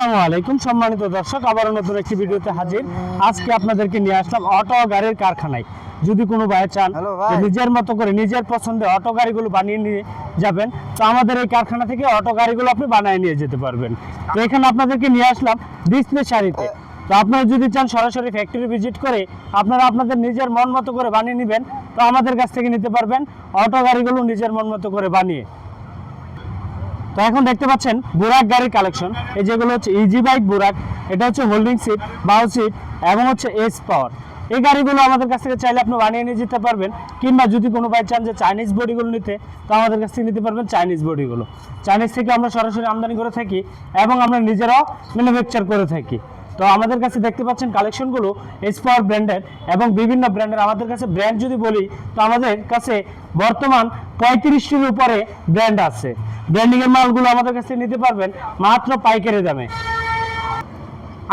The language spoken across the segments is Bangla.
আসসালামু আলাইকুম সম্মানিত দর্শক আবারও নতুন একটি ভিডিওতে হাজির। আজকে আপনাদেরকে নিয়ে আসলাম অটো গাড়ির কারখানায়। যদি কোনো ভাই চান নিজের মতো করে নিজের পছন্দে অটো গাড়িগুলো বানিয়ে নিয়ে যাবেন তো আমাদের এই কারখানা থেকে অটো গাড়িগুলো আপনি বানিয়ে নিয়ে যেতে পারবেন। তো এখানে আপনাদেরকে নিয়ে আসলাম ডিসপ্লে শাড়িতে। তো আপনারা যদি চান সরাসরি ফ্যাক্টরি ভিজিট করে আপনারা আপনাদের নিজের মন মতো করে বানিয়ে নেবেন তো আমাদের কাছ থেকে নিতে পারবেন অটো গাড়িগুলো নিজের মন মতো করে বানিয়ে। তো এখন দেখতে পাচ্ছেন বুরাক গাড়ির কালেকশন এই যেগুলো হচ্ছে ইজি বাইক বুরাক, এটা হচ্ছে হোল্ডিং সিট বাউ সিট এবং হচ্ছে এস পাওয়ার এই গাড়িগুলো আমাদের কাছ থেকে চাইলে আপনি বানিয়ে নিয়ে যেতে পারবেন, কিংবা যদি কোনো বাই চান যে চাইনিজ বডিগুলো নিতে, তো আমাদের কাছ থেকে নিতে পারবেন চাইনিজ বডিগুলো চাইনিজ থেকে আমরা সরাসরি আমদানি করে থাকি এবং আমরা নিজেরাও ম্যানুফ্যাকচার করে থাকি। তো আমাদের কাছে দেখতে পাচ্ছেন কালেকশনগুলো এস পাওয়ার ব্র্যান্ডের এবং বিভিন্ন ব্র্যান্ডের আমাদের কাছে ব্র্যান্ড যদি বলি, তো আমাদের কাছে বর্তমান পঁয়ত্রিশটির উপরে ব্র্যান্ড আছে। ব্র্যান্ডিংয়ের মালগুলো আমাদের কাছে নিতে পারবেন মাত্র পাইকারি দামে।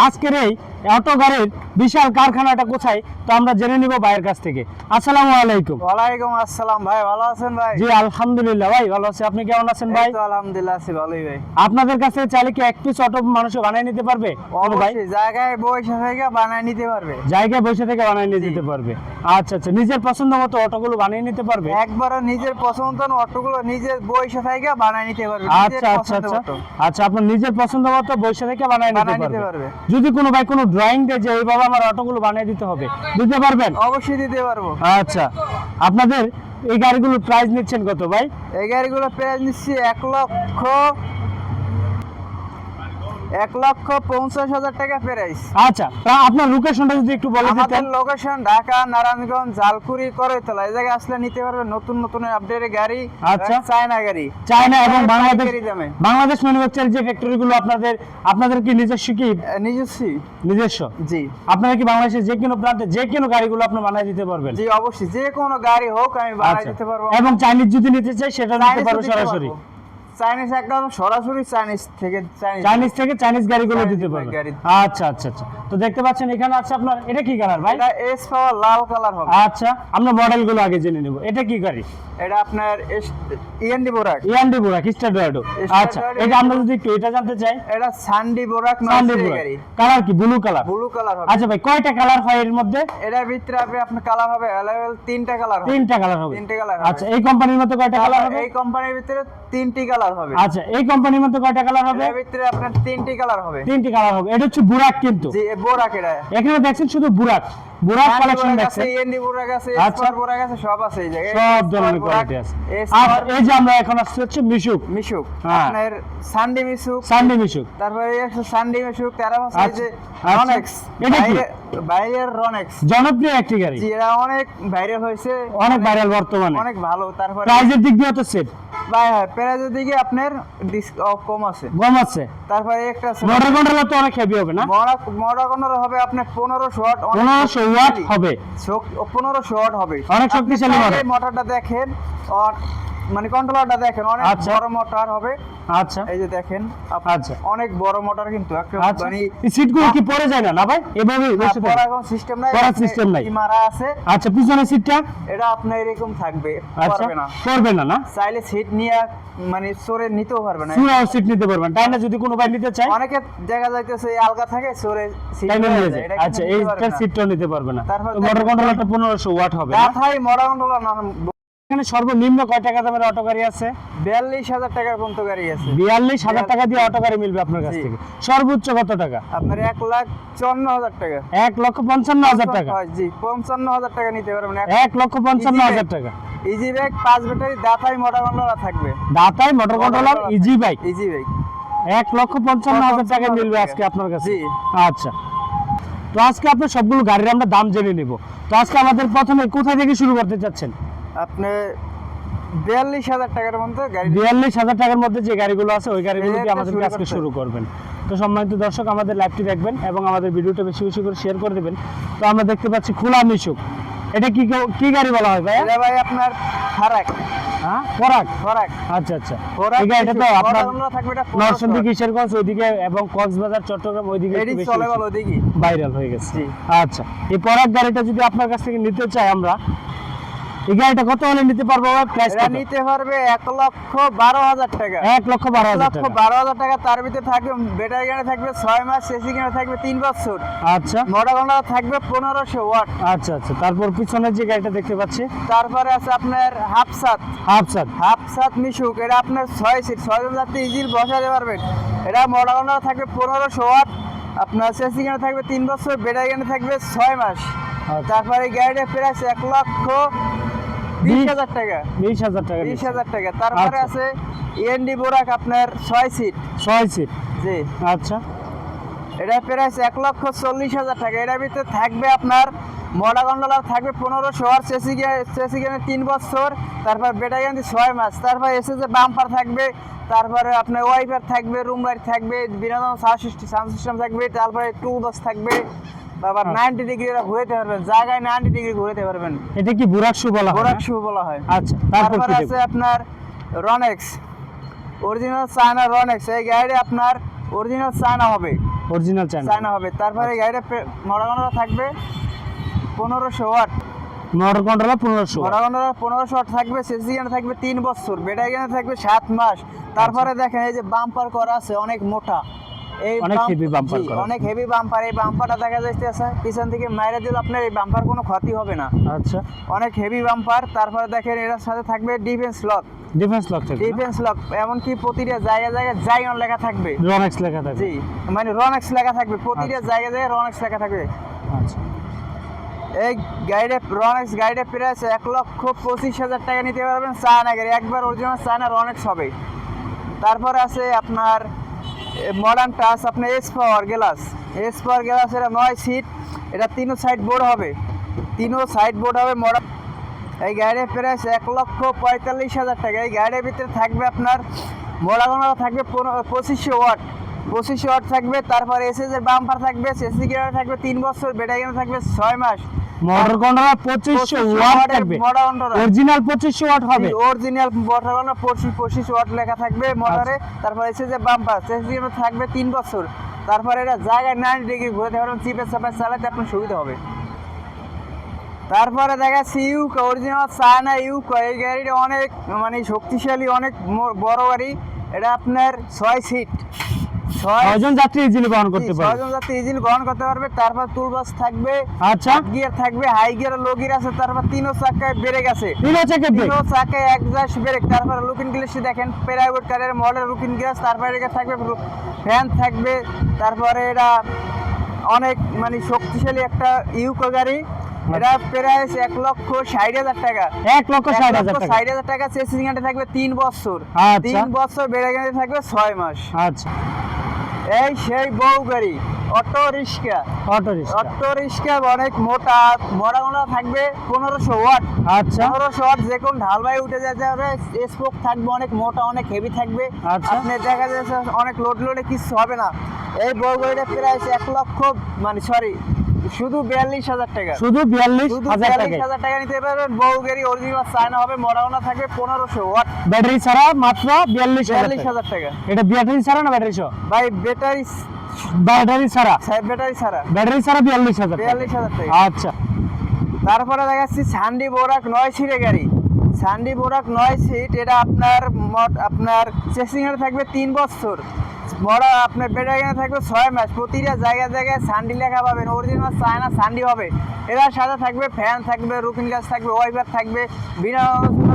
আজকের এই অটো গাড়ির বিশাল কারখানাটা কোথায় তো আমরা জেনে নিব ভাইয়ের কাছ থেকে। আসসালামু আলাইকুম। ওয়ালাইকুম আসসালাম ভাই ভালো আছেন ভাই? জি আলহামদুলিল্লাহ ভাই ভালো আছি। আপনি কেমন আছেন ভাই? তো আলহামদুলিল্লাহ আছি ভালোই ভাই। আপনাদের কাছে চাইলে কি এক পিস অটো মানুষ বানিয়ে নিতে পারবে? অবশ্যই জায়গায় বসে থেকে বানায় নিতে পারবে। জায়গায় বসে থেকে বানিয়ে নিয়ে। যেতে পারবে। আচ্ছা আচ্ছা নিজের পছন্দ মতো অটোগুলো বানিয়ে নিতে পারবে? একবার নিজের পছন্দ অটোগুলো নিজের বসে থেকে বানায় নিতে পারবে আচ্ছা আচ্ছা আচ্ছা। আচ্ছা আপনার নিজের পছন্দ মতো বসে থেকে বানিয়ে নিতে পারবে। যদি কোনো ভাই কোনো ড্রয়িং দেয় যে এইভাবে আমার অটোগুলো বানিয়ে দিতে হবে দিতে পারবেন? অবশ্যই দিতে পারব। আচ্ছা আপনাদের এই গাড়িগুলো প্রাইস নিচ্ছেন কত ভাই? এই গাড়িগুলো প্রাইস নিচ্ছি এক লক্ষ এক লক্ষ পঞ্চাশ হাজার টাকা প্রাইস আচ্ছা তা আপনার লোকেশনটা যদি একটু বলে আমাদের লোকেশন ঢাকা নারায়ণগঞ্জ জালকুড়ি করতলা। এই জায়গায় আসলে নিতে পারবে নতুন নতুন আপডেটের গাড়ি আচ্ছা। চায়না গাড়ি। চায়না এবং বাংলাদেশ বাংলাদেশ ম্যানুফ্যাকচার যে ফ্যাক্টরিগুলো আপনাদের আপনাদের কি নিজস্ব কি? আহ, নিজস্বই নিজস্ব? জি। আপনারা কি বাংলাদেশের যে কোনো প্রান্তে যে কোনো গাড়িগুলো আপনি বানিয়ে দিতে পারবেন? জি অবশ্যই। যে কোনো গাড়ি হোক আমি বানাই আচ্ছা। দিতে পারব। এবং চাইনিজ যদি নিতে চাই সেটা নিতে পারব সরাসরি। চাইনিজ একদম সরাসরি চাইনিজ থেকে চাইনিজ থেকে চাইনিজ গাড়িগুলো দিতে পারবে। আচ্ছা আচ্ছা আচ্ছা। তো দেখতে পাচ্ছেন এখানে আছে আপনার এটা কি কালার ভাই? এটা এস পাওয়ার লাল কালার হবে। আচ্ছা আমরা মডেলগুলো আগে জেনে নেব। এটা কি গাড়ি? এটা আপনার ইএনডি বোরাক ইয়ান্ডি বুরাক স্টারডো আচ্ছা এটা আমরা যদি একটু এটা জানতে চাই। এটা Sunday Burak Sunday Burak colour কি? ব্লু কালার ব্লু কালার হবে। আচ্ছা ভাই কয়টা কালার হয় এর মধ্যে? এটার ভিতরে আপনি আপনার কালার হবে অ্যাভেলেবল তিনটা কালার হবে। তিনটা কালার হবে। তিনটে কালার আচ্ছা এই কোম্পানির মধ্যে কয়টা কালার হবে? এই কোম্পানির ভিতরে তিনটি কালার হবে। আচ্ছা এই কোম্পানির মধ্যে কয়টা কালার হবে? এর ভিতরে আপনার তিনটি কালার হবে। তিনটি কালার হবে। এটা হচ্ছে বুরাক কিন্তু। জি বুরাক এটা। এখানে দেখছেন শুধু বুরাক। বুরাক কালেকশন আছে দেখছেন আছে আচ্ছা। বোরাক আছে সব আছে এই জায়গায়। সব ধরনের কোয়ালিটি আছে। আর এই যে আমরা এখন আসছে হচ্ছে মিশুক। মিশুক হ্যাঁ। আপনার সানডে মিশুক। সানডে মিশুক। তারপরে সানডে মিশুক তেরো আছে এই যে আচ্ছা। রনেক্স এটা কি? বাইরের রনেক্স জনপ্রিয় একটি গাড়ি। এরা অনেক ভাইরাল হয়েছে। অনেক ভাইরাল বর্তমানে। অনেক ভালো তারপরে প্রাইজের দিক দিয়ে তো সেট ভাই হ্যাঁ প্রাইজের দিকে আপনার ডিসক কম আছে। কম আছে। তারপরে একটা আছে মোটর কন্ট্রোলার তো অনেক হেভি হবে না? মরা হবে আপনার পনেরোশো ওয়াট পনেরোশো ওয়াট হবে। 1500 ওয়াট হবে। অনেক শক্তিশালী মোটর। মোটরটা দেখেন। আর মানে কন্ট্রোলারটা দেখেন অনেক আচ্ছা। বড় মোটর হবে। আচ্ছা। এই যে দেখেন আচ্ছা। অনেক বড় মোটর কিন্তু একটা আচ্ছা। মানে সিটগুলো কি পড়ে যায় না? না ভাই এভাবে বসে থাকে? পড়ার কোনো সিস্টেম নাই আপনি system নাই। মারা আছে। আচ্ছা পিছনে সিটটা এটা আপনার এরকম থাকবে আচ্ছা। পারবে না। করবে না না? চাইলে সিট নিয়ে মানে সরে নিতেও পারবে না। পুরো সিট নিতে পারবেন। তাই না? যদি কোনো ভাই নিতে চায়? অনেকে দেখা যাইতেছে এই আলগা থাকে সরে সিট নিয়ে যায়। আচ্ছা না। সিটটাও নিতে পারবে না। তারপর মোটর কন্ট্রোলারটা পনেরোশো ওয়াট হবে না? গাথাই মডা কন্ট্রোলার না এখানে সর্বনিম্ন কয় টাকা দামের অটো গাড়ি আছে? বিয়াল্লিশ হাজার টাকার পর্যন্ত গাড়ি আছে। বিয়াল্লিশ হাজার টাকা দিয়ে অটো গাড়ি মিলবে আপনার কাছ থেকে। সর্বোচ্চ কত টাকা? আপনার এক লাখ চুয়ান্ন হাজার টাকা। এক লক্ষ পঞ্চান্ন হাজার টাকা। জি পঞ্চান্ন হাজার টাকা নিতে পারবেন। এক লক্ষ পঞ্চান্ন হাজার টাকা। ইজি ব্যাগ পাঁচ ব্যাটারি দাতাই মডা কন্ট্রোলার থাকবে। দাতাই motor controller easy bike easy bike এক লক্ষ পঞ্চান্ন হাজার টাকা মিলবে আজকে আপনার কাছে। আচ্ছা। তো আজকে আপনার সবগুলো গাড়ির আমরা দাম জেনে নিব। তো আজকে আমাদের প্রথমে কোথা থেকে শুরু করতে চাচ্ছেন? আপনি বিয়াল্লিশ হাজার টাকার মধ্যে গাড়ি বিয়াল্লিশ হাজার টাকার মধ্যে যে গাড়িগুলো আছে ওই গাড়িগুলো আমাদের শুরু আজকে শুরু করবেন। তো সম্মানিত দর্শক আমাদের লাইভটি দেখবেন এবং আমাদের ভিডিওটা বেশি বেশি করে শেয়ার করে দেবেন। তো আমরা দেখতে পাচ্ছি খোলা মিশুক। এটা কি কি গাড়ি বলা হয় ভাইয়া? এটা ভাই আপনার ফারাক। হ্যাঁ? ফারাক? আচ্ছা আচ্ছা। তো আপনার নরসিংদী কিশোরগঞ্জ ওইদিকে এবং কক্সবাজার চট্টগ্রাম ওইদিকে চলে ভাইরাল হয়ে গেছে। আচ্ছা। এই গাড়িটা যদি আপনার কাছ থেকে নিতে চাই আমরা এই গাড়িটা কত হলে নিতে পারব প্রাইস এটা নিতে পারবে এক লক্ষ বারো হাজার টাকা। এক লক্ষ বারো হাজার লক্ষ বারো হাজার টাকা তার ভিতরে থাকবে ব্যাটারি গাড়ি থাকবে ছয় মাস এসি গাড়ি থাকবে তিন বছর। আচ্ছা। মোটর গাড়ি থাকবে পনেরোশো ওয়াট। আচ্ছা আচ্ছা। তারপর পিছনে যে গাড়িটা দেখতে পাচ্ছি। তারপরে আছে আপনার হাফসাত। আচ্ছা হাফসাত মিশুক এটা আপনার ছয় সিট ছয় ছয়জন যাত্রী ইজিল বসাতে পারবেন। এটা মোটর গাড়ি থাকবে পনেরোশো ওয়াট। আপনার সেসি গানে থাকবে তিন বছর বেড়া গানে থাকবে ছয় মাস। আচ্ছা। তারপরে গাড়িটা প্রাইস এক লক্ষ বিশ হাজার টাকা। বিশ হাজার টাকা বিশ হাজার টাকা। তারপরে আছে আছে এনডি বোরাক আপনার ছয় সিট ছয় সিট জি। আচ্ছা। এটা প্রাইস এক লক্ষ চল্লিশ হাজার টাকা। এটার ভিতরে থাকবে আপনার মডা গন্ডলার থাকবে পনেরোশো আর চেসি চেসি গেমে তিন বছর তারপর বেটা গেন্দি ছয় মাস তারপর এসে যে বাম্পার থাকবে তারপরে আপনার ওয়াইফার থাকবে রুম লাইট থাকবে বিনোদন সাউন্ড সিস্টেম থাকবে তারপরে টু বাস থাকবে তারপর। নাইনটি ডিগ্রি ঘুরেতে পারবেন জায়গায় নাইনটি ডিগ্রি ঘুরেতে পারবেন। এটা কি বুরাকশু বলা হয় গোরাক শু বলা হয়। আচ্ছা তারপর তারপর আছে আপনার রনেক্স অরিজিনাল চায়না রনেক্স এই গাড়ি আপনার অরিজিনাল চায়না হবে। অরিজিনাল চায়না চায়না হবে। তারপরে গাড়িটা মরাগনরা থাকবে পনেরোশো ওয়াট। মোটর কন্ট্রোলার পনেরোশো মরাগনরা পনেরোশো ওয়াট থাকবে সেসিগানে থাকবে তিন বছর। বেটাইগানে থাকবে সাত মাস। তারপরে দেখেন এই যে বাম্পার করা আছে অনেক মোটা। এই অনেক বাম্প- heavy bumper জি, করা। অনেক হেভি বাম্পার এই বাম্পারটা দেখা যাচ্ছে পিছন থেকে মাইরে দিলে আপনার এই বাম্পার কোনো ক্ষতি হবে না। আচ্ছা। অনেক হেভি বাম্পার তারপরে দেখেন এটার সাথে থাকবে ডিফেন্স লক ডিফেন্স লক থেকে ডিফেন্স লক এমনকি প্রতিটা জায়গায় জায়গায় জাইন লেখা থাকবে। রনেক্স লেখা থাকে জি মানে রনেক্স লেখা থাকবে। প্রতিটা আচ্ছা। জায়গায় জায়গায় রনেক্স লেখা থাকবে। আচ্ছা। এই গাড়িটা রনেক্স গাড়িটা প্রাইস এক লক্ষ পঁচিশ হাজার টাকা নিতে পারবেন। চায়না গাড়ি একবার অরিজিনাল চায়না রনেক্স হবে। তারপরে আছে আপনার মডার্ন টাচ আপনার S power glass S power glass এটা নয় সিট এটা তিনও সাইড বোর্ড হবে। তিনও সাইড বোর্ড হবে মডার্ন এই গাড়ির প্রাইস এক লক্ষ পঁয়তাল্লিশ হাজার টাকা। এই গাড়ির ভিতরে থাকবে আপনার মোড়াগোনা থাকবে পনেরো- পঁচিশশো ওয়াট পঁচিশশো ওয়াট থাকবে তারপর এসএসের বাম্পার থাকবে সিসি গিয়ার থাকবে তিন বছর বেটাগিয়ার থাকবে ছয় মাস। মোটর কন্ট্রোলার পঁচিশশো 2500 ওয়াট থাকবে। Motor controller. অরিজিনাল পঁচিশশো ওয়াট হবে। অরিজিনাল মোটরগুলো পঁচিশ পঁচিশ ওয়াট লেখা থাকবে মোটরে তারপর এসে যে বাম্পার সেসি থাকবে তিন বছর। তারপর এটা জায়গায় নাইন ডিগ্রি ঘুরতে পারবেন চিপে চাপে চালাতে আপনার সুবিধা হবে। তারপরে দেখাচ্ছি ইউকো অরিজিনাল চায়না ইউকো এই গাড়িটা অনেক মানে শক্তিশালী অনেক বড় গাড়ি। এটা আপনার ছয় সিট ছয়জন যাত্রী ইজিলি বহন করতে পারবে। ছয়জন যাত্রী ইজিলি বহন করতে পারবে। তারপর টুল বাস থাকবে। আচ্ছা। গিয়ার থাকবে হাই গিয়ার লো গিয়ার আছে তারপর তিনও চাকায় ব্রেক আছে। তিন হচ্ছে কে তিনও চাকায় একজাস্ট ব্রেক তারপর লুকিং গ্লাসে দেখেন প্রাইভেট কারের মডেল লুকিং গ্লাস তারপরে এটা থাকবে ফ্যান থাকবে তারপরে এটা অনেক মানে শক্তিশালী একটা ইউকো গাড়ি। এটা প্রাইস এক লক্ষ ষাট হাজার টাকা। এক লক্ষ ষাট হাজার টাকা। ষাট হাজার টাকা চেসিং গাড়ি থাকবে তিন বছর। আচ্ছা। তিন বছর বেড়ে গেলে থাকবে ছয় মাস। আচ্ছা। এই সেই বউ গাড়ি auto rickshaw. Auto rickshaw. Auto rickshaw অনেক মোটা মোটা মোটা থাকবে পনেরোশো ওয়াট। আচ্ছা। পনেরোশো ওয়াট যে কোন ঢালবাই উঠে যেতে হবে স্পোক থাকবে অনেক মোটা অনেক হেভি থাকবে। আচ্ছা। আপনি দেখা যাচ্ছে অনেক লোড লোডে কিছু হবে না। এই বউগাড়িটা প্রাইস এক লক্ষ মানে সরি শুধু বিয়াল্লিশ হাজার টাকা। শুধু বিয়াল্লিশ শুধু হাজার বিয়াল্লিশ টাকা হাজার টাকা নিতে পারবেন। অরিজিনাল চায়না হবে থাকবে পনেরোশো ওয়াট। ব্যাটারি ছাড়া মাত্র বিয়াল্লিশ বিয়াল্লিশ হাজার টাকা। হাজার এটা ব্যাটারি ছাড়া না ব্যাটারি সহ ভাই ব্যাটারি ব্যাটারি ছাড়া। ব্যাটারি ছাড়া। ব্যাটারি ছাড়া বিয়াল্লিশ হাজার টাকা। বিয়াল্লিশ হাজার টাকা। আচ্ছা। তারপরে দেখাচ্ছি সান্ডি বোরাক নয় সিটের গাড়ি। সান্ডি বোরাক নয় সিট এটা আপনার মোট আপনার চেসিংয়ে থাকবে তিন বছর। বড় আপনার বেটাগানে থাকবে ছয় মাস। প্রতিটা জায়গায় জায়গায় সান্ডি লেখা পাবেন অরিজিনাল চায়না সান্ডি হবে। এটার সাথে থাকবে ফ্যান থাকবে রুকিং গ্লাস থাকবে ওয়াইপার থাকবে বিনা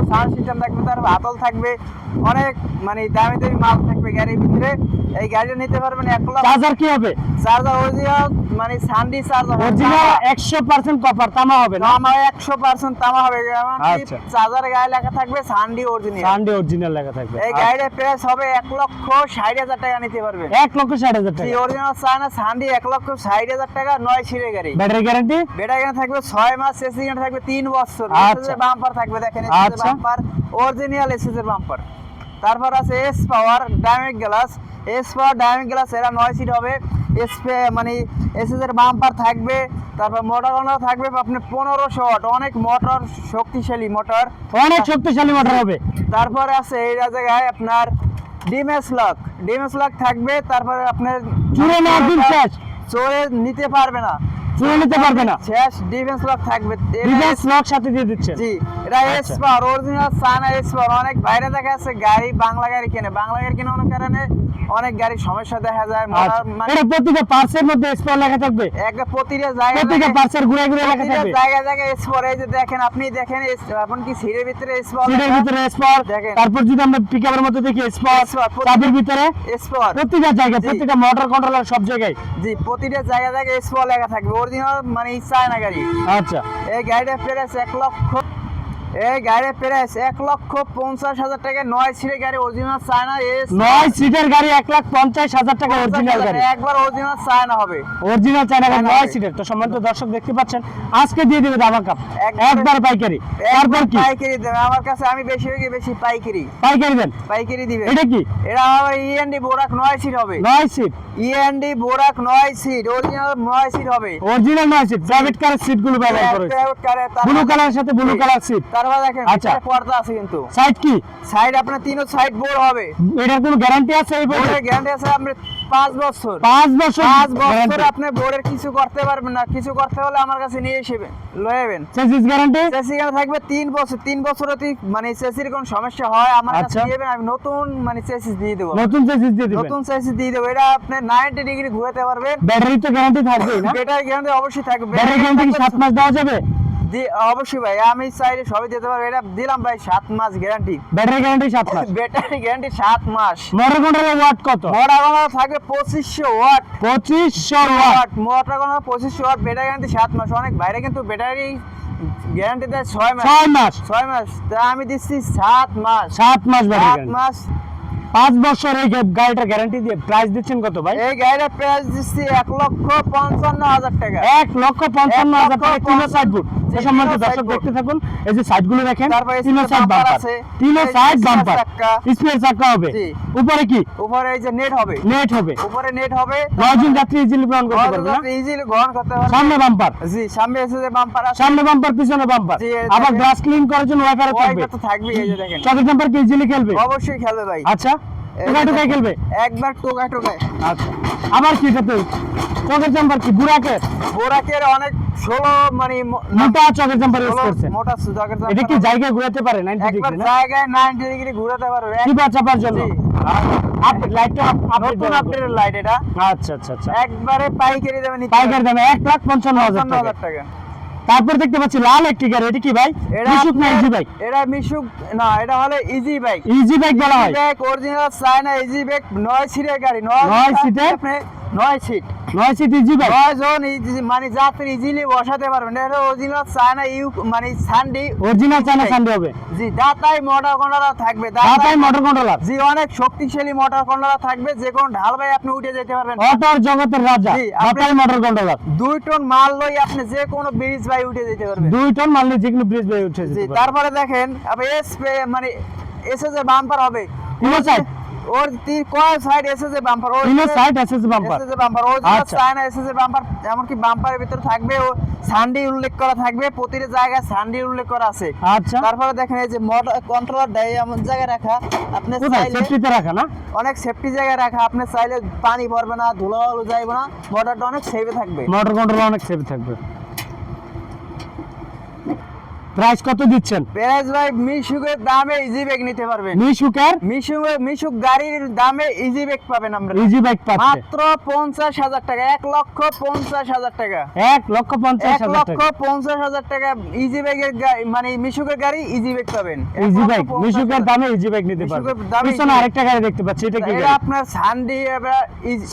সাউন্ড সিস্টেম থাকবে তার হাতল থাকবে অনেক মানে দামি দামি মাল থাকবে গাড়ির ভিতরে। এই গাড়িটা নিতে পারবেন এক চার্জার কি হবে? চার্জার অরিজিনাল মানে সান্ডি চার্জার অরিজিনাল একশো পার্সেন্ট কপার তামা হবে না? আমার একশো পার্সেন্ট তামা হবে। আচ্ছা। চার্জার গায়ে লেখা থাকবে সান্ডি অরিজিনাল সানডে অরিজিনাল লেখা থাকবে। এই গাড়ির প্রাইস হবে এক লক্ষ ষাট হাজার টাকা। নিতে পারবে। এক লক্ষ ষাট হাজার টাকা। অরিজিনাল চায়না সান্ডি এক লক্ষ ষাট হাজার টাকা নয় গাড়ি। ব্যাটারি গ্যারান্টি বেটা এখানে থাকবে ছয় মাস এসি এখানে থাকবে তিন বছর। আচ্ছা। বাম্পার থাকবে দেখেন আচ্ছা। বাম্পার অরিজিনাল বাম্পার তারপর আছে S power glass S power glass এরা নয় সিট হবে। এস মানে বাম্পার থাকবে। তারপর মোটর থাকবে আপনার পনেরোশো ওয়াট অনেক মোটর শক্তিশালী মোটর অনেক শক্তিশালী মোটর হবে। তারপরে আছে এই জায়গায় আপনার ডিমেস লক ডিমেস লক থাকবে তারপরে আপনার চুরে না দিন শেষ। চোরে নিতে পারবে না। চুরে নিতে পারবে না। শেষ ডিফেন্স লক থাকবে। ডিভাইস লক সাথে দিয়ে দিচ্ছেন জি এটা। এসপার অরিজিনাল সানা এসপার অনেক বাইরে দেখা যাচ্ছে গাড়ি বাংলা গাড়ি কেনে। বাংলা গাড়ি কেনে অনেক কারণে অনেক গাড়ির সমস্যা দেখা যায়। আচ্ছা। মানে এটা প্রতিটা পার্সের মধ্যে স্পট লেখা থাকবে? একটা প্রতিটা জায়গায় প্রতিটা পার্সের ঘুরে ঘুরে লেখা থাকবে। জায়গায় জায়গায় স্পর এই যে দেখেন আপনি দেখেন আপন কি সিটের ভিতরে স্পর সিটের ভিতরে স্পট তারপর যদি আমরা পিকআপের মধ্যে দেখি Spot, চাবির ভিতরে স্পর প্রতিটা জায়গায়। প্রতিটা মোটর কন্ট্রোলার সব জায়গায়। জি প্রতিটা জায়গায় জায়গায় স্পর লেখা থাকবে। অরিজিনাল মানে চায়না গাড়ি। আচ্ছা। এই গাড়িটা প্রাইস এক লক্ষ এই গাড়ির প্রাইস এক লক্ষ পঞ্চাশ হাজার টাকা। নয় সিটের গাড়ি অরিজিনাল চায়না নয় সিটের গাড়ি এক লাখ পঞ্চাশ হাজার টাকা অরিজিনাল গাড়ি। একবার অরিজিনাল চায়না হবে। অরিজিনাল চায়না গাড়ি নয় সিটের। তো সম্মানিত দর্শক দেখতে পাচ্ছেন আজকে দিয়ে দিবে দামা কাপ একবার পাইকারি। তারপর কি? পাইকারি দেবে। আমার কাছে আমি বেশি হয়ে বেশি পাইকারি। পাইকারি দেন। পাইকারি দিবে। এটা কি? এটা আমার ইএনডি বোরাক নয় সিট হবে। নয় সিট? ইএনডি বোরাক নয় সিট। অরিজিনাল নয় সিট হবে। অরিজিনাল নয় সিট। প্রাইভেট কারের সিটগুলো ব্যবহার করেছে ব্লু কালারের সাথে ব্লু কালার সিট। তারপর দেখেন আচ্ছা। পর্দা আছে কিন্তু। সাইড কি? সাইড আপনার তিনও সাইড বোর হবে। এটার কোনো গ্যারান্টি আছে এই বোর্ডে বোর্ডের গ্যারান্টি আছে আপনি পাঁচ বছর। পাঁচ বছর পাঁচ বছর আপনি বোর্ডের কিছু করতে পারবেন না। কিছু করতে হলে আমার কাছে নিয়ে এসে লয়ে যাবেন চেসিস গ্যারান্টি চেসি থাকবে তিন বছর। তিন বছর অতি মানে চেসির কোন সমস্যা হয় আমার কাছে আচ্ছা। দিয়ে আমি নতুন মানে চেসিস দিয়ে দেবো। নতুন চেসিস দিয়ে দিবেন। নতুন চেসিস দিয়ে দেবো। এটা আপনি নাইনটি ডিগ্রি ঘুরাতে পারবেন। ব্যাটারি তো গ্যারান্টি থাকবেই না? ব্যাটারি গ্যারান্টি অবশ্যই থাকবে। ব্যাটারি গ্যারান্টি কি সাত মাস দেওয়া যাবে? অবশ্যই ভাই আমি চাইলে সবই দিতে পারব। এটা দিলাম ভাই সাত মাস গ্যারান্টি ব্যাটারি গ্যারান্টি সাত মাস? ব্যাটারি গ্যারান্টি সাত মাস। মোটর কন্ট্রোলের ওয়াট কত? মোটা কোনো থাকবে পঁচিশশো ওয়াট পঁচিশশো ওয়াট ওয়াট মোটা কোনো পঁচিশশো ওয়াট ব্যাটারি গ্যারান্টি সাত মাস। অনেক বাইরে কিন্তু ব্যাটারি গ্যারান্টি দেয় ছয় মাস। ছয় মাস? ছয় মাস। তা আমি দিচ্ছি সাত মাস। সাত মাস সাত মাস পাঁচ বছর এই গাড়িটার গ্যারান্টি দিয়ে প্রাইস দিচ্ছেন কত ভাই? এই গাড়িটার প্রাইস দিচ্ছি এক লক্ষ পঞ্চান্ন হাজার টাকা। এক লক্ষ পঞ্চান্ন হাজার টাকা তিনো সাইড বুট সে সম্বন্ধে দর্শক দেখতে থাকুন এই যে সাইডগুলো দেখেন তিনো সাইড বাম্পার তিনো সাইড বাম্পার। স্পেয়ার চাকা। হবে। উপরে কি? উপরে এই যে নেট হবে। নেট হবে। উপরে নেট হবে। নয়জন যাত্রী ইজিলি গ্রহণ করতে পারবে না? ইজিলি গ্রহণ করতে পারবে। সামনে বাম্পার জি সামনে এসে যে বাম্পার আছে। সামনে বাম্পার পিছনে বাম্পার আবার। গ্লাস ক্লিন করার জন্য থাকবে। থাকবে এই যে দেখেন। কি ইজিলি খেলবে? অবশ্যই খেলবে ভাই। আচ্ছা। এই টোকায় খেলবে? একবার টোকায় টোকায় আচ্ছা। আবার কি এটাতে চকের জাম্পার কি? বুড়াকের বোরাকের অনেক ষোলো মানে মোটা চকের জাম্পার ইউজ করছে। মোটা সুজাকের এটা কি জায়গা ঘুরাতে পারে? 90 একবার ডিগ্রি না? জায়গায় 90 ডিগ্রি ঘোরাতে পারবে। চিপা চাপার জন্য? জি। লাইটটা নতুন আপডেটের লাইট এটা। আচ্ছা আচ্ছা আচ্ছা। একবারে পাইকারি দামে নিতে পাইকারি দামে এক লাখ পঞ্চান্ন হাজার পঞ্চান্ন টাকা। হাজার টাকা। তারপর দেখতে পাচ্ছি লাল একটি গাড়ি এটা কি ভাই? এটা মিশুক না ইজি বাইক এটা মিশুক না এটা হলো ইজি বাইক ইজি বাইক বলা হয়। Bike original China easy bike নয় সিটের গাড়ি নয় নয় সিট নয় সিট নয় সিট ইজি বাইক নয় জন মানে যাত্রী ইজিলি বসাতে পারবেন। এটা অরিজিনাল চায়না ইউ মানে সানডি অরিজিনাল চায়না সানডে হবে। জি দাতাই মোটর কন্ট্রোলার থাকবে। ঢাকায় মোটর কন্ট্রোলার জি অনেক শক্তিশালী মোটর কন্ট্রোলার থাকবে। যে কোনো ঢাল ভাই আপনি উঠে যেতে পারবেন। অটোর জগতের রাজা আপনি- মোটর কন্ট্রোলার দুই টন মাল লই আপনি যে কোনো ব্রিজ ভাই উঠে যেতে পারবেন। দুই টন মারলে যে কোনো ব্রিজ বেয়ে উঠে যেতে পারে তারপরে দেখেন আপনি এস মানে এসে যে বাম্পার হবে তিনো সাইড ওর তিন কয় সাইড এসে যে বাম্পার ওর তিনো সাইড এসএস বাম্পার এসে যে বাম্পার ও আচ্ছা। চায়না এসে যে বাম্পার এমনকি বাম্পারের ভিতরে থাকবে ও সানডি উল্লেখ করা থাকবে প্রতিটা জায়গায় সানডি উল্লেখ করা আছে। আচ্ছা। তারপরে দেখেন এই যে কন্ট্রোলার ডাই এমন জায়গায় রাখা আপনি চাইলে সেফটিতে রাখা না? অনেক সেফটি জায়গায় রাখা আপনি চাইলে পানি পড়বে না ধুলো যাইবে না মোটরটা অনেক সেফে থাকবে। মোটর কন্ট্রোল অনেক সেফ থাকবে। প্রাইস কত দিচ্ছেন? প্রাইস ভাই মিশুকের দামে ইজি ব্যাগ নিতে পারবেন। মিশুকের? মিশুক মিশুক গাড়ির দামে ইজি ব্যাগ পাবেন আমরা। ইজি পাচ্ছে। মাত্র টাকা এক লক্ষ পঞ্চাশ হাজার টাকা। এক লক্ষ পঞ্চাশ এক হাজার লক্ষ টাকা। টাকা ইজি ব্যাগের মানে মিশুকের গাড়ি ইজি ব্যাগ পাবেন। ইজি পঞ্চাশ মিশুকের দামে ইজি বাইক নিতে পারবে মিশুকের দামে পিছনে আরেকটা গাড়ি দেখতে পাচ্ছি এটা কি এটা আপনার Sunday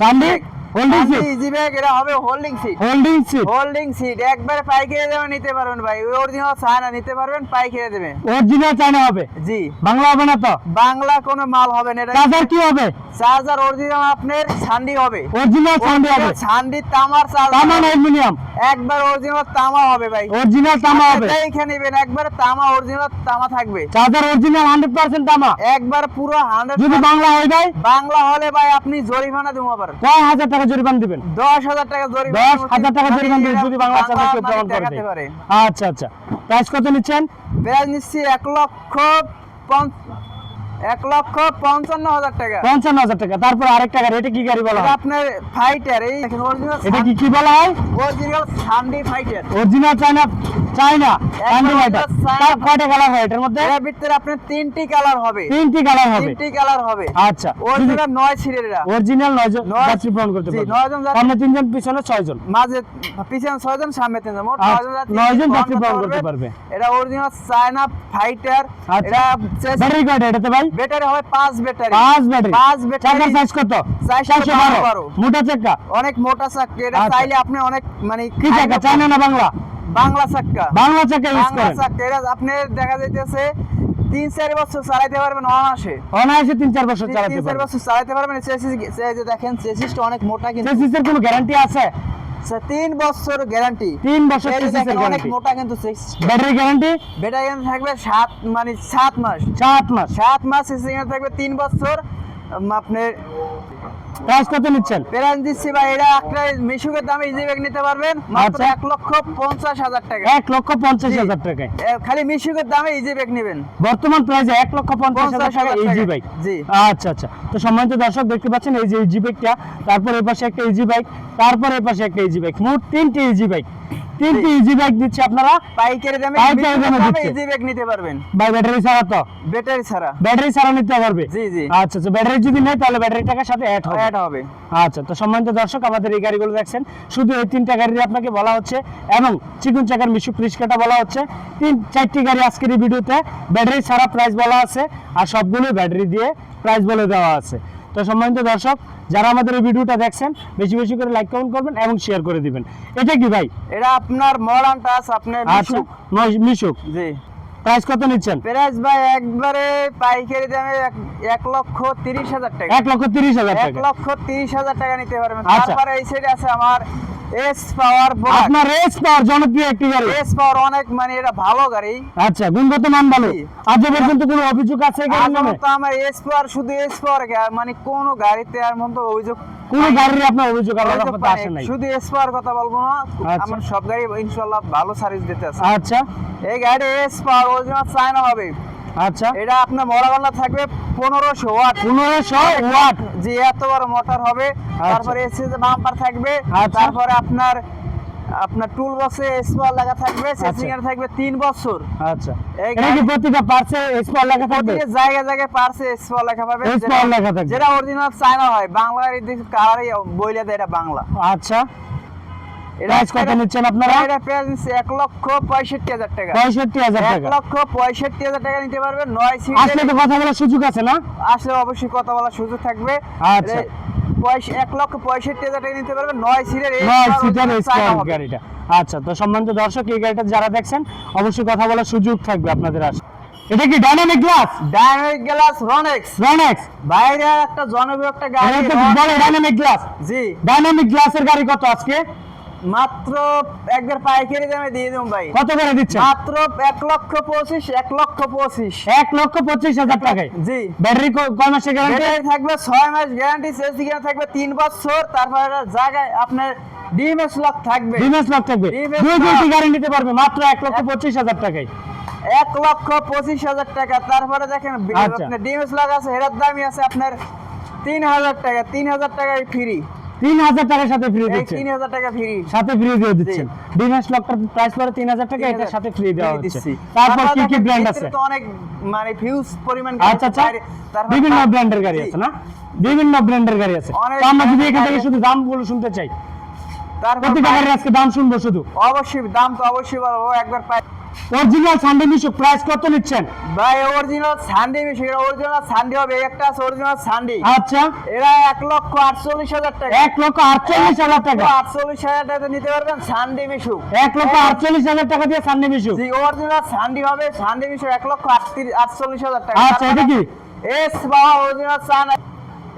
Sunday holding seat easy bike এটা হবে holding seat holding seat holding seat একবারে পাইকারি দামে নিতে পারবেন ভাই। ওই অরিজিনাল চায়না নিতে পারবেন পাইকারি দেবে। অরিজিনাল চায়না হবে? জি। বাংলা হবে না তো? বাংলা কোনো মাল হবে না। এটা চার্জার কি হবে? চার্জার অরিজিনাল আপনার সানডি হবে। অরিজিনাল সাউন্ড হবে। সানডি তামার চার্জার তামা অ্যালুমিনিয়াম। একবার অরিজিনাল তামা হবে ভাই। অরিজিনাল তামা হবে। এখানে নেবেন একবার তামা অরিজিনাল তামা থাকবে। চার্জার অরিজিনাল হান্ড্রেড পার্সেন্ট তামা। একবার পুরো হান্ড্রেড যদি বাংলা হয়ে যায় বাংলা হলে ভাই আপনি জরিমানা দেবো আবার কয় হাজার টাকা জরিমানা দিবেন? দশ হাজার টাকা জরিমানা দশ দেবো। হাজার টাকা খালি জরিমানা দিবেন যদি বাংলা চার্জার কেউ প্রমাণ করে আচ্ছা আচ্ছা। প্রাইস কত নিচ্ছেন? প্রাইস নিচ্ছি এক লক্ষ পঞ্চ- এক লক্ষ পঞ্চান্ন হাজার টাকা। পঞ্চান্ন হাজার টাকা। তারপর আরেকটা গাড়ি এটা কি গাড়ি বলা হয়? আপনার ফাইটার এই অরিজিনাল এটা কি কি বলা হয়? Original Sunday fighter original China China এটা China- তার কয়টা কালার হয় এটার মধ্যে? এর ভিতরে আপনার তিনটি কালার হবে। তিনটি কালার হবে। তিনটি কালার হবে। আচ্ছা। অরিজিনাল নয় এরা অরিজিনাল নয়- যাত্রী বহন করতে পারবে। নয়জন যাত্রী- সামনে তিনজন পিছনে ছয়জন মাঝে পিছনে ছয়জন সামনে তিনজন। মোট আচ্ছা, নয়জন যাত্রী নয়জন বহন করতে পারবে। এটা অরিজিনাল চায়না ফাইটার। এটা ব্যাটারি কয়টা এটাতে ভাই? ব্যাটারি হবে পাঁচ ব্যাটারি। পাঁচ ব্যাটারি। পাঁচ ব্যাটারি। চাকার সাইজ কত? চারশো চারশো বারো। বারো। মোটা চাকা অনেক মোটা চাক্কা। এটা আচ্ছা। চাইলে আপনি অনেক মানে কি চাকা চায়না না বাংলা? বাংলা চাক্কা। বাংলা চাকা ইউজ বাংলা করেন। এটা আপনি দেখা যাইতেছে তিন চার বছর চালাইতে পারবেন অনাসে অনায়াসে তিন চার বছর চালাতে তিন চার বছর চালাইতে পারবেন। চেসিস দেখেন চেসিসটা অনেক মোটা কিন্তু। চেসিসের কোনো গ্যারান্টি আছে? আচ্ছা, তিন বছর গ্যারান্টি তিন বছর অনেক গ্যারান্টি মোটা কিন্তু ব্যাটারি গ্যারান্টি ব্যাটারি থাকবে সাত মানে সাত মাস। সাত মাস। সাত মাস চেসিস থাকবে তিন বছর আপনার প্রাইস কত নিচ্ছেন? প্যারান দিচ্ছি বা এটা একটা মিশুকের দামে ইজি ব্যাগ নিতে পারবেন মাত্র আচ্ছা। এক লক্ষ পঞ্চাশ হাজার টাকা। এক লক্ষ পঞ্চাশ। হাজার টাকায়। খালি মিশুকের দামে ইজি ব্যাগ নেবেন। বর্তমান প্রাইসে এক লক্ষ পঞ্চাশ হাজার টাকা। ইজি। বাইক। আচ্ছা আচ্ছা। তো সম্মানিত দর্শক দেখতে পাচ্ছেন এই যে ইজি বাইকটা তারপর এর পাশে একটা ইজি বাইক তারপর এর পাশে একটা ইজি বাইক মোট তিনটি ইজি বাইক তিনটি ইজি বাইক দিচ্ছে আপনারা। পাইকারি দামে পাইকারি দামে দিচ্ছে। ইজি নিতে পারবেন। বাই ব্যাটারি ছাড়া তো? ব্যাটারি ছাড়া। ব্যাটারি ছাড়া নিতে পারবে? জি জি। আচ্ছা আচ্ছা। ব্যাটারি যদি নেয় তাহলে ব্যাটারি টাকার সাথে অ্যাড হবে। অ্যাড হবে। আচ্ছা তো সম্মানিত দর্শক আমাদের এই গাড়িগুলো দেখছেন। শুধু এই তিনটা গাড়ি আপনাকে বলা হচ্ছে এবং চিকুন চাকার মিশুক রিস্কাটা বলা হচ্ছে। তিন চারটি গাড়ি আজকের এই ভিডিওতে ব্যাটারি ছাড়া প্রাইস বলা আছে আর সবগুলো ব্যাটারি দিয়ে প্রাইস বলে দেওয়া আছে। তো সম্মানিত দর্শক যারা আমাদের এই ভিডিওটা দেখছেন বেশি বেশি করে লাইক কমেন্ট করবেন এবং শেয়ার করে দিবেন। এটা কি ভাই? এটা আপনার মডার্ন টাচ আপনার আচ্ছা মিশুক। মিশুক। জি। প্রাইস কত নিচ্ছেন? প্রাইস ভাই একবারে পাইকারি দামে এক- লক্ষ তিরিশ হাজার টাকা। এক লক্ষ তিরিশ হাজার এক টাকা। লক্ষ তিরিশ হাজার টাকা নিতে পারবেন। আচ্ছা। তারপরে এই সাইডে আছে আমার এস পাওয়ার আপনার রেস পাওয়ার জনপ্রিয় একটি গাড়ি। এস পাওয়ার অনেক মানে এটা ভালো গাড়ি। আচ্ছা গুণগত মান ভালো। আজ পর্যন্ত কোনো অভিযোগ আছে গাড়ির নামে? তো আমার এস পাওয়ার শুধু এস পাওয়ার মানে কোন গাড়িতে আর মতো অভিযোগ কোনো গাড়ির আপনার অভিযোগ আল্লাহর অভিযোগ আসে নাই। শুধু এস পাওয়ার কথা বলব না। আচ্ছা। আমার সব গাড়ি ইনশাল্লাহ ভালো সার্ভিস দিতে আছে আচ্ছা। এই গাড়ি এস পাওয়ার অরিজিনাল চায়না হবে। আচ্ছা। এটা আপনার থাকবে পনেরোশো ওয়াট। পনেরোশো ওয়াট? জি এত বড় মোটর হবে। তারপরে এসি বাম্পার থাকবে। আচ্ছা। তারপরে আপনার আপনার টুল বক্সে লাগা থাকবে। সেসিং এর থাকবে তিন বছর। আচ্ছা। এই এটা কি প্রতিটা পার্সে লেখা থাকবে? প্রতিটা জায়গায় জায়গায় পার্সে লেখা পাবে। লেখা থাকবে। যেটা অরিজিনাল চায়না হয়। বাংলার কালারই বইলে দেয় এটা বাংলা। আচ্ছা। প্রাইস কত নিচ্ছেন আপনারা? এটা প্রাইস এক লক্ষ পঁয়ষট্টি হাজার টাকা। পঁয়ষট্টি হাজার এক টাকা। লক্ষ পঁয়ষট্টি হাজার টাকা নিতে পারবেন নয় আসলে তো কথা বলার সুযোগ আছে না? আসলে অবশ্যই কথা বলার সুযোগ থাকবে। আচ্ছা। এক লক্ষ পঁয়ষট্টি হাজার টাকা নিতে পারবেন নয় সিটের নয় car seater original spot China হবে। গাড়িটা। আচ্ছা তো সম্মানিত দর্শক এই গাড়িটা যারা দেখছেন অবশ্যই কথা বলার সুযোগ থাকবে আপনাদের আস এটা কি ডাইনামিক গ্লাস ডায়নামিক গ্লাস রনেক্স রনেক্স বাইরে একটা জনপ্রিয় একটা গাড়ি এটা। ডাইনামিক গ্লাস জি। ডাইনামিক গ্লাসের গাড়ি কত আজকে? মাত্র একবার পাইকারি দামে দিয়ে দেবো ভাই। কত করে দিচ্ছেন? মাত্র এক লক্ষ পঁচিশ এক লক্ষ পঁচিশ। এক লক্ষ পঁচিশ হাজার টাকায়? জি। ব্যাটারি কয় মাসের গ্যারান্টি? থাকবে ছয় মাস গ্যারান্টি সেলসি গ্যারান্টি থাকবে তিন বছর তারপরে জায়গায় আপনার ডিএমএস লক থাকবে। ডিমেস লক থাকবে। দুই lock। দুইটি গাড়ি নিতে পারবে মাত্র এক লক্ষ পঁচিশ হাজার টাকায়। এক লক্ষ পঁচিশ হাজার টাকা তারপরে দেখেন আচ্ছা। আপনার ডিএমএস লক আছে এটার দামই আছে আপনার তিন হাজার টাকা তিন হাজার টাকায় ফ্রি তিন হাজার টাকার সাথে ফ্রি দিচ্ছেন। তিন হাজার টাকা ফ্রি সাথে ফ্রি দিয়ে দিচ্ছেন। ডিমেস লকটার প্রাইস পড়ে তিন হাজার টাকা এটার সাথে ফ্রি দেওয়া হচ্ছে। তারপর কি কি ব্র্যান্ড আছে? তো অনেক মানে ফিউজ পরিমাণ আচ্ছা আচ্ছা। বিভিন্ন ব্র্যান্ডের গাড়ি আছে না? বিভিন্ন ব্র্যান্ডের গাড়ি আছে। তো আমরা যদি এখান থেকে শুধু দামগুলো শুনতে চাই। তারপর প্রতিটা গাড়ির আজকে দাম শুনব শুধু। অবশ্যই দাম তো অবশ্যই বলব একবার পাই অরিজিনাল সানডে মিশো প্রাইস কত নিচ্ছেন? ভাই অরিজিনাল সানডে মিশে এটা অরিজিনাল সানডে হবে একটা আছে অরিজিনাল সানডে আচ্ছা। এরা এক লক্ষ আটচল্লিশ হাজার টাকা। এক লক্ষ আটচল্লিশ হাজার টাকা। আটচল্লিশ হাজার টাকা নিতে পারবেন সানডে মিশু এক লক্ষ আটচল্লিশ হাজার টাকা দিয়ে সানডে মিশো জি অরিজিনাল সানডে হবে সানডে মিশু এক লক্ষ আটচল্লিশ হাজার টাকা। আচ্ছা এটা কি? এস বাবা অরিজিনাল সান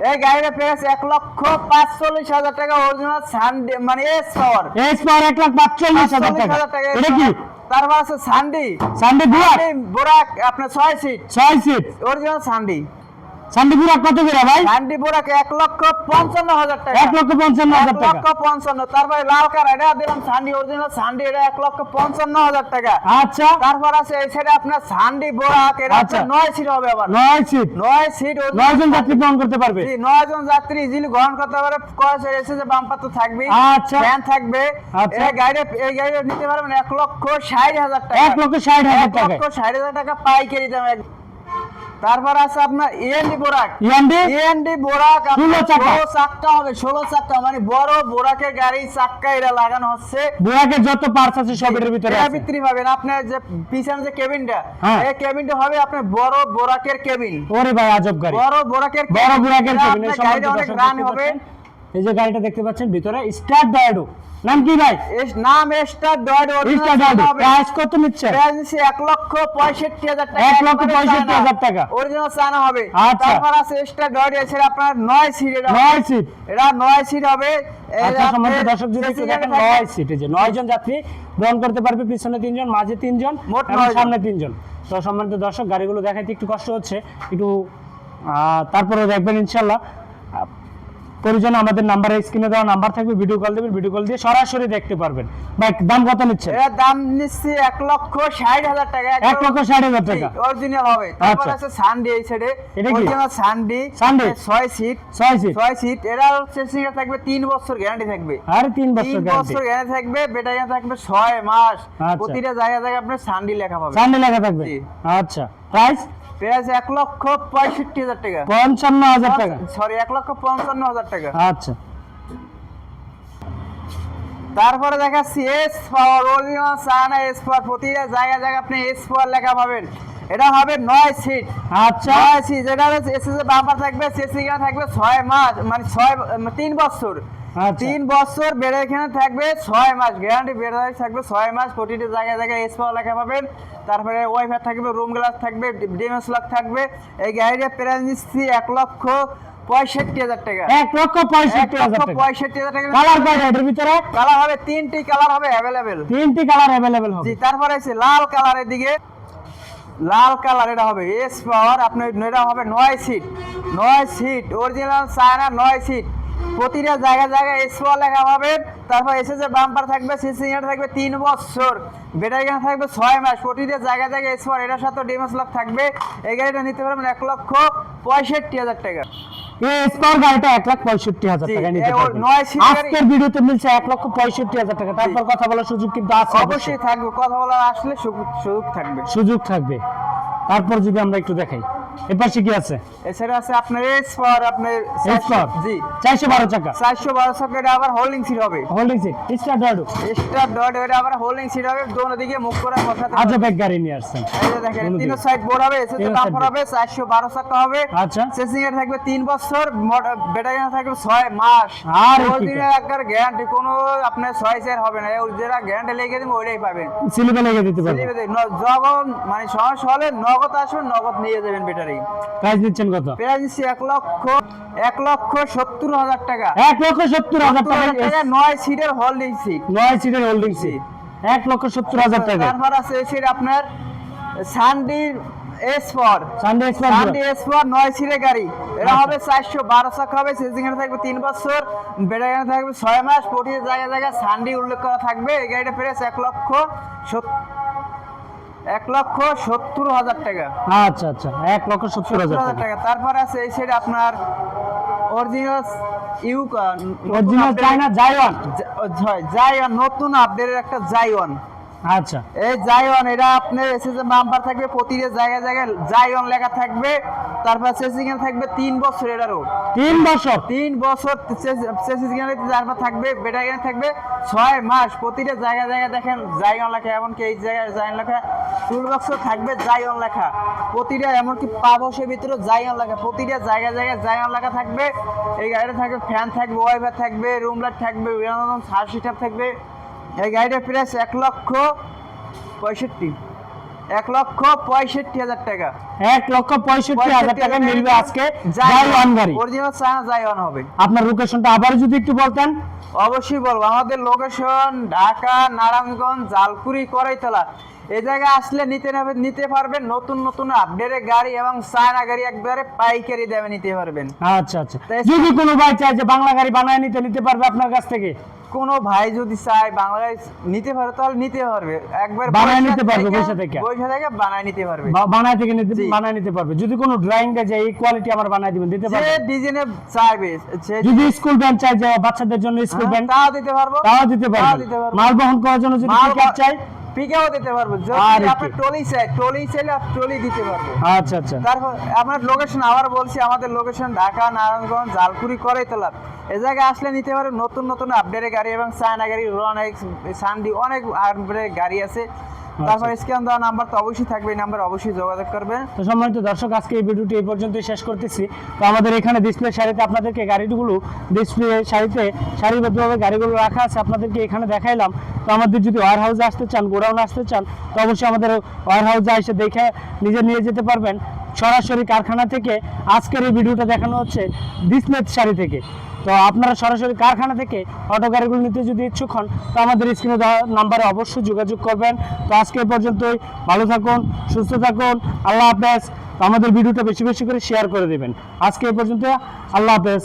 এই গাড়িটা পেয়েছে এক লক্ষ পাঁচচল্লিশ হাজার টাকা অরিজিনাল সানডে মানে এস পাওয়ার এস পাওয়ার এক লাখ পাঁচচল্লিশ হাজার টাকা। এটা কি? তারপর আছে সান্ডি। সান্ডি দুয়ার বোরাক আপনার ছয় সিট। ছয় সিট। Original Sunday. সান্ডিপুরা কত করে ভাই? সান্ডি এক লক্ষ পঞ্চান্ন হাজার টাকা। এক লক্ষ পঞ্চান্ন হাজার টাকা। লক্ষ পঞ্চান্ন। তারপরে লাল কার এটা দিলাম সান্ডি অরিজিনাল সান্ডি এটা এক লক্ষ পঞ্চান্ন হাজার টাকা। আচ্ছা। তারপর আছে এই সাইডে আপনার সান্ডি বোরাক এটা আচ্ছা। নয় সিট হবে আবার। নয় সিট নয় সিট নয় জন যাত্রী গ্রহণ করতে পারবে। জি, নয় জন যাত্রী ইজিলি গ্রহণ করতে পারে কয়েছে এসে যে বাম্পার তো থাকবে। আচ্ছা। ফ্যান থাকবে। আচ্ছা। এই গাড়ি এই গাড়ি নিতে পারবেন এক লক্ষ ষাট হাজার টাকা। এক লক্ষ ষাট হাজার এক লক্ষ ষাট হাজার টাকা পাইকারি দাম। তারপর আছে আপনার ইএনডি বোরাক। ইয়ান্ডি ইএনডি বোরাক ষোলো চাকা। হবে ষোলো চাক্কা মানে বড় বোরাকের গাড়ি চাক্কা এটা লাগানো হচ্ছে। বুয়াকে যত পার্টস আছে সব ভিতরে আছে। পাবেন। আপনার যে পিছনে যে কেবিনটা হ্যাঁ। এই কেবিনটা হবে আপনার বড় বোরাকের কেবিন। ওরে ভাই আজব গাড়ি। বড় বোরাকের বড় বুড়াকের এটা কেবিন। আপনার গাড়িটা অনেক রান হবে। এই যে গাড়িটা দেখতে পাচ্ছেন ভিতরে স্টার ডায়ডো। নাম কি ভাই? নাম স্টার স্টার ডায়ডো প্রাইস কত নিচ্ছেন প্রাইস লক্ষ পঁয়ষট্টি হাজার টাকা। লক্ষ পঁয়ষট্টি হাজার টাকা। অরিজিনাল চানা হবে। আচ্ছা। তারপর আছে স্টার এছাড়া আপনার নয় সিট এটা সিট এটা সিট হবে। আচ্ছা সম্মানিত দর্শক যদি একটু দেখেন থাকবে- নয় যে নয় জন যাত্রী করতে পারবে পিছনে তিনজন মাঝে তিনজন এবং জন। সামনে তিনজন। তো সম্মানিত দর্শক গাড়িগুলো দেখাইতে একটু কষ্ট হচ্ছে একটু আহ, তারপরেও দেখবেন ইনশাল্লাহ। প্রয়োজনে আমাদের নাম্বারে স্ক্রিনে দেওয়া নাম্বার থাকবে ভিডিও কল দেবেন ভিডিও কল দিয়ে সরাসরি দেখতে পারবেন। ভাই দাম কত নিচ্ছে দাম নিচ্ছি এক লক্ষ ষাট হাজার টাকা। এক লক্ষ ষাট হাজার টাকা। অরিজিনাল হবে। তারপর আচ্ছা। আছে সানডে এই সাইডে এটা কি? সানডে ছয় সিট ছয় সিট ছয় সিট এরা হচ্ছে সিঙ্গার থাকবে তিন বছর গ্যারান্টি থাকবে। আর তিন বছর তিন গ্যারান্টি বছর গ্যারান্টি থাকবে বেটারিয়া থাকবে ছয় মাস। আচ্ছা। প্রতিটা জায়গায় জায়গায় আপনার সানডি লেখা পাবে লেখা থাকবে? আচ্ছা। প্রাইস প্রাইস এক লক্ষ পঁয়ষট্টি হাজার টাকা। পঞ্চান্ন হাজার টাকা। সরি এক লক্ষ পঞ্চান্ন হাজার টাকা। আচ্ছা। তারপরে দেখাচ্ছি S power original China S power প্রতিটা জায়গায় জায়গায় আপনি এস পাওয়ার লেখা পাবেন। এটা হবে নয় সিট আচ্ছা। ছয় সিট যেটা এসএসএ বাম্পার থাকবে সিসি থাকবে ছয় মাস মানে ছয় তিন বছর। তিন বছর বেড়ে এখানে থাকবে ছয় মাস গ্যারান্টি বেড়ে থাকবে ছয় মাস প্রতিটি জায়গায় জায়গায় এস পাওয়া লেখা পাবেন। তারপরে ওয়াইফাই থাকবে রুম গ্লাস থাকবে ডিএমএস লক থাকবে। এই গাড়িটা প্রাইস নিচ্ছি এক লক্ষ পঁয়ষট্টি হাজার টাকা। এক লক্ষ পঁয়ষট্টি হাজার টাকা। পঁয়ষট্টি হাজার টাকা। কালার কয়টা এটার ভিতরে? কালার হবে তিনটি কালার হবে অ্যাভেলেবেল তিনটি কালার অ্যাভেলেবেল হবে। জি তারপরে আছে লাল কালারের দিকে। লাল কালার এটা হবে এস পাওয়ার আপনার এটা হবে নয় সিট নয় সিট অরিজিনাল চায়না নয় সিট প্রতিটা জায়গায় জায়গায় এস পাওয়ার লেখা হবে। তারপর এসে যে বাম্পার থাকবে সিসি থাকবে, তিন বছর। ব্যাটারি গান থাকবে ছয় মাস। প্রতিটা জায়গায় জায়গায় এস ওয়াল এটার সাথে ডিমাস লাভ থাকবে। এই গাড়িটা নিতে পারবেন এক লক্ষ পঁয়ষট্টি হাজার টাকা। এই গাড়িটা এক লাখ পঁয়ষট্টি হাজার টাকা নিতে পারবেন। নয় সিটের গাড়ি- আজকের ভিডিওতে মিলছে এক লক্ষ পঁয়ষট্টি হাজার টাকা। তারপর কথা বলার সুযোগ কিন্তু আছে অবশ্যই। অবশ্যই থাকবে। কথা বলার আসলে সুযোগ- সুযোগ থাকবে। সুযোগ থাকবে। তারপর যদি আমরা একটু দেখাই। এপাশে কি আছে? এছাড়া আছে আপনার এস আপনার জি। চারশো বারো চাকা। চারশো বারো সকেট আবার হোল্ডিং সিট হবে। হোল্ডিং সিট স্টার ডাডু এক্সট্রা ডট এটা আবার হোল্ডিং সিট হবে। দোনো দিকে মুখ করে বসাতে পারবেন। আজব এক গাড়ি নিয়ে আসছেন। এই দেখেন তিন সাইড বোর্ড হবে এসএসএ তিনো বাম্পার হবে চারশো বারো চাকা হবে। আচ্ছা। সেসিং এর থাকবে তিন বছর বেটা ব্যাটারি থাকবে ছয় মাস। আর কি দিনের একবার গ্যারান্টি কোনো আপনার ছয় চার হবে না। ওই যেটা গ্যারান্টি লেগে দিবে ওইটাই পাবেন। সিলিপে লেগে দিতে পারবেন। যখন মানে সমস্যা হলে নগদ আসবেন নগদ নিয়ে যাবেন ব্যাটারি প্রাইস দিচ্ছেন কত? প্রাইস দিচ্ছি এক লক্ষ এক লক্ষ সত্তর হাজার টাকা। এক লক্ষ সত্তর হাজার টাকা। নয় সিটের হোল্ডিং সিট নয় সিটের হোল্ডিং সিট এক লক্ষ সত্তর হাজার টাকা। তারপর আছে এসে আপনার Sunday S for Sunday S for নয় সিটের গাড়ি। এটা আচ্ছা। হবে চারশো বারো চাকা হবে সেজিংয়ে থাকবে তিন বছর বেড়াগানে থাকবে ছয় মাস প্রতিটি জায়গায় জায়গায় সানডি উল্লেখ করা থাকবে। এই গাড়িটা প্রাইস এক লক্ষ এক লক্ষ সত্তর হাজার টাকা। আচ্ছা আচ্ছা এক লক্ষ সত্তর হাজার টাকা। তারপর আছে এই সাইডে আপনার অরিজিনাল ইউকা অরিজিনাল জাইওয়ান জাইওয়ান নতুন আপডেটের একটা জাইওয়ান আচ্ছা। এই জাইওয়ান এটা আপনার এসএসএ বাম্পার থাকবে প্রতিটা জায়গায় জায়গায় জাইওয়ান লেখা থাকবে। তারপর সেসিং থাকবে তিন বছর এটারও তিন বছর? তিন বছর সেসিং তারপর থাকবে বেটা এখানে থাকবে ছয় মাস। প্রতিটা জায়গায় জায়গায় দেখেন জাইওয়ান লেখা এমনকি এই জায়গায় জাইওয়ান লেখা। টুল বক্স থাকবে জাইওয়ান লেখা। প্রতিটা এমনকি পা বসের ভিতরে জাইওয়ান লেখা। প্রতিটা জায়গায় জায়গায় জাইওয়ান লেখা থাকবে। এই গাড়িটা থাকবে ফ্যান থাকবে ওয়াইফাই থাকবে রুম লাইট থাকবে বিভিন্ন রকম সার সিস্টেম থাকবে। এই গাড়িটার প্রাইস এক লক্ষ পঁয়ষট্টি। এক লক্ষ পঁয়ষট্টি হাজার টাকা। এক লক্ষ পঁয়ষট্টি হাজার টাকা মিলবে আজকে জাইওয়ান গাড়ি। অরিজিনাল চায়না জাইওয়ান হবে। আপনার লোকেশনটা আবার যদি একটু বলতেন। অবশ্যই বলব আমাদের লোকেশন ঢাকা নারায়ণগঞ্জ জালকুড়ি করাইতলা। এই জায়গায় আসলে নিতে নিতে পারবেন নতুন নতুন আপডেটের গাড়ি এবং চায়না গাড়ি একবারে পাইকারি দামে নিতে পারবেন। আচ্ছা আচ্ছা। যদি কোনো ভাই চায় যে বাংলা গাড়ি বানায় নিতে নিতে পারবে আপনার কাছ থেকে? কোনো ভাই যদি চায় বাংলায় নিতে পারে তাহলে নিতে পারবে। একবার বানায় নিতে পারবে, পয়সা থেকে। পয়সা থেকে বানায় নিতে পারবে। বানায় থেকে নিতে বানায় নিতে পারবে। যদি কোনো ড্রয়িং দেয় যায় এই কোয়ালিটি আমার বানায় দিবেন দিতে পারবে? যে ডিজাইনে চাইবে যদি স্কুল ব্যান্ড চাই যে বাচ্চাদের জন্য স্কুল ব্যান ব্যান্ড তাও দিতে পারব। তাও দিতে পারবে। মাল বহন করার জন্য যদি পিকআপ চাই পিকেও দিতে পারব। আর কি? আপনার চাই ট্রলি চাইলে আপনি ট্রলি দিতে পারব আচ্ছা আচ্ছা। তারপর আপনার লোকেশন আবার বলছি আমাদের লোকেশন ঢাকা নারায়ণগঞ্জ জালকুড়ি করাইতলা এ জায়গায় আসলে নিতে পারেন নতুন নতুন আপডেটের গাড়ি এবং চায়না গাড়ি অনেক সান্ডি অনেক আপডেটের গাড়ি আছে। তারপর স্ক্যান দেওয়া নাম্বার তো অবশ্যই থাকবে এই নাম্বার অবশ্যই যোগাযোগ করবেন তো সম্মানিত দর্শক আজকে এই ভিডিওটি এই পর্যন্তই শেষ করতেছি। তো আমাদের এখানে ডিসপ্লে শাড়িতে আপনাদেরকে গাড়িগুলো ডিসপ্লে শাড়িতে সারিবদ্ধভাবে গাড়িগুলো রাখা আছে আপনাদেরকে এখানে দেখাইলাম। তো আমাদের যদি ওয়ার হাউসে আসতে চান গোডাউনে আসতে চান তো অবশ্যই আমাদের ওয়ার হাউসে এসে দেখে নিজে নিয়ে যেতে পারবেন। সরাসরি কারখানা থেকে আজকের এই ভিডিওটা দেখানো হচ্ছে ডিসপ্লে শাড়ি থেকে। তো আপনারা সরাসরি কারখানা থেকে অটো গাড়িগুলো নিতে যদি ইচ্ছুক হন, তো আমাদের স্ক্রিনে দেওয়া নাম্বারে অবশ্যই যোগাযোগ করবেন। তো আজকে পর্যন্তই। ভালো থাকুন, সুস্থ থাকুন। আল্লাহ হাফেজ। আমাদের ভিডিওটা বেশি বেশি করে শেয়ার করে দেবেন। আজকে এ পর্যন্ত। আল্লাহ হাফেজ।